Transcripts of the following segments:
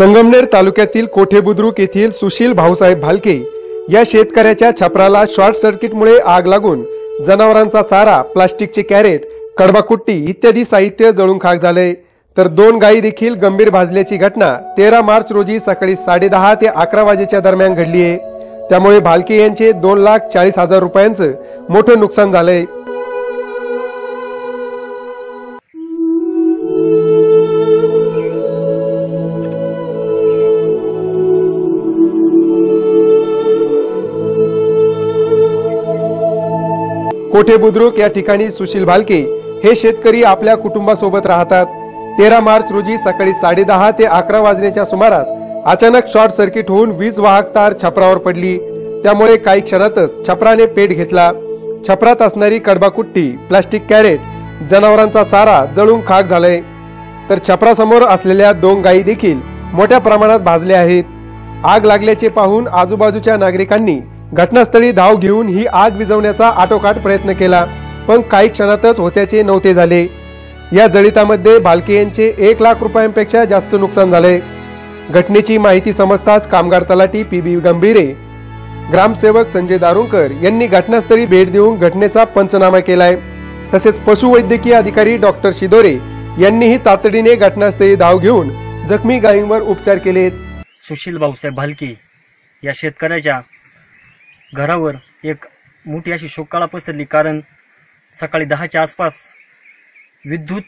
संगमनेर तालुक्यातील कोठे बुद्रुक येथील सुशील भाऊसाहेब भालके या शेतकऱ्याच्या छपराला शॉर्ट सर्किटमुळे आग लागून जनावरांचा चारा प्लास्टिकचे कॅरेट कडबाकुट्टी इत्यादी साहित्य जळून खाक झाले. तर दोन गायी देखील गंभीर भाजल्याची घटना तेरा मार्च रोजी सकाळी साडेदहा ते अकरा वाजेच्या दरम्यान घडली आहे त्यामुळे भालके यांचे दोन लाख चाळीस हजार रुपयांचं मोठं नुकसान झालंय. कोठे बुद्रुक या ठिकाणी सुशील भालके हे शेतकरी आपल्या कुटुंबासोबत राहतात? तेरा मार्च रोजी सकाळी साडेदहा ते अकरा वाजण्याच्या सुमारास अचानक शॉर्ट सर्किट होऊन वीज वाहक तार छपरावर पडली. त्यामुळे काही क्षणातच छपराने पेट घेतला. छपरात असणारी कडबाकुट्टी प्लास्टिक कॅरेट जनावरांचा चारा जळून खाक झालाय. तर छपरासमोर असलेल्या दोन गायी देखील मोठ्या प्रमाणात भाजल्या आहेत. आग लागल्याचे पाहून आजूबाजूच्या नागरिकांनी घटनास्थळी धाव घेऊन ही आग विझवण्याचा आटोकाट प्रयत्न केला पण काही क्षणातच होत्याचे नव्हते झाले. या जळितामध्ये भालके यांचे एक लाख रुपयांपेक्षा जास्त नुकसान झाले. घटनेची माहिती समजताच कामगार तलाठी पी बी गंभीरे ग्रामसेवक संजय दारुंकर यांनी घटनास्थळी भेट देऊन घटनेचा पंचनामा केलाय. तसेच पशुवैद्यकीय अधिकारी डॉक्टर शिदोरे यांनीही तातडीने घटनास्थळी धाव घेऊन जखमी गायींवर उपचार केलेत. सुशील भाऊसाहेब भालके या शेतकऱ्याच्या घरावर एक मोठी अशी शोकाळा पसरली कारण सकाळी दहाच्या आसपास विद्युत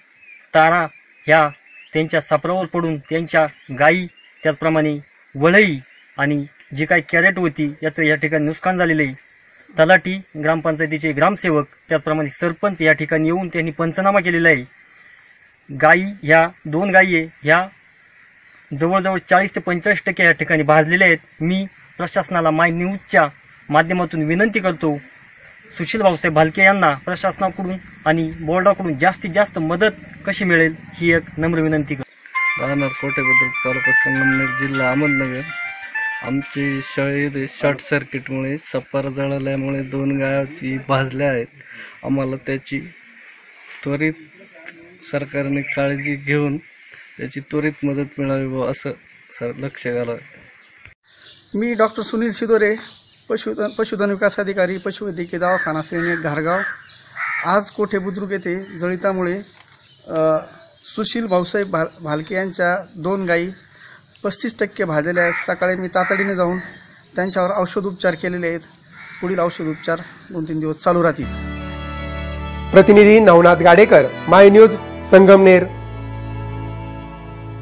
तारा ह्या त्यांच्या सापरावर पडून त्यांच्या गायी त्याचप्रमाणे वळई आणि जी काही कॅरेट होती याचं या ठिकाणी नुकसान झालेलं आहे. तलाठी ग्रामपंचायतीचे ग्रामसेवक त्याचप्रमाणे सरपंच या ठिकाणी येऊन त्यांनी पंचनामा केलेला आहे. गायी ह्या दोन गायी आहे ह्या जवळजवळ चाळीस ते पंचाळीस टक्के या ठिकाणी भाजलेल्या आहेत. मी प्रशासनाला माय न्यूजच्या माध्यमातून विनंती करतो. सुशील भाऊसाहेब भालके यांना प्रशासनाकडून आणि बोर्डाकडून जास्तीत जास्त मदत कशी मिळेल ही एक नम्र विनंती करतो. राहणार कोटेबद्दल तालुका संगमनेर जिल्हा अहमदनगर. आमची शाळेत शॉर्ट सर्किटमुळे सफार जळाल्यामुळे दोन गायाची भाजल्या आहेत. आम्हाला त्याची त्वरित सरकारने काळजी घेऊन त्याची त्वरित मदत मिळावी व असं सर लक्ष घालावे. मी डॉक्टर सुनील शिदोरे पशुधन पशुधन विकास अधिकारी पशुवैद्यकीय दवाखाना श्रेणी घारगाव. आज कोठे बुद्रुक येथे जळितामुळे सुशील भाऊसाहेब भा भालके यांच्या दोन गायी पस्तीस टक्के भाजलेल्या आहेत. सकाळी मी तातडीने जाऊन त्यांच्यावर औषधोपचार केलेले आहेत. पुढील औषधोपचार दोन तीन दिवस चालू राहतील. प्रतिनिधी नवनाथ गाडेकर माय न्यूज संगमनेर.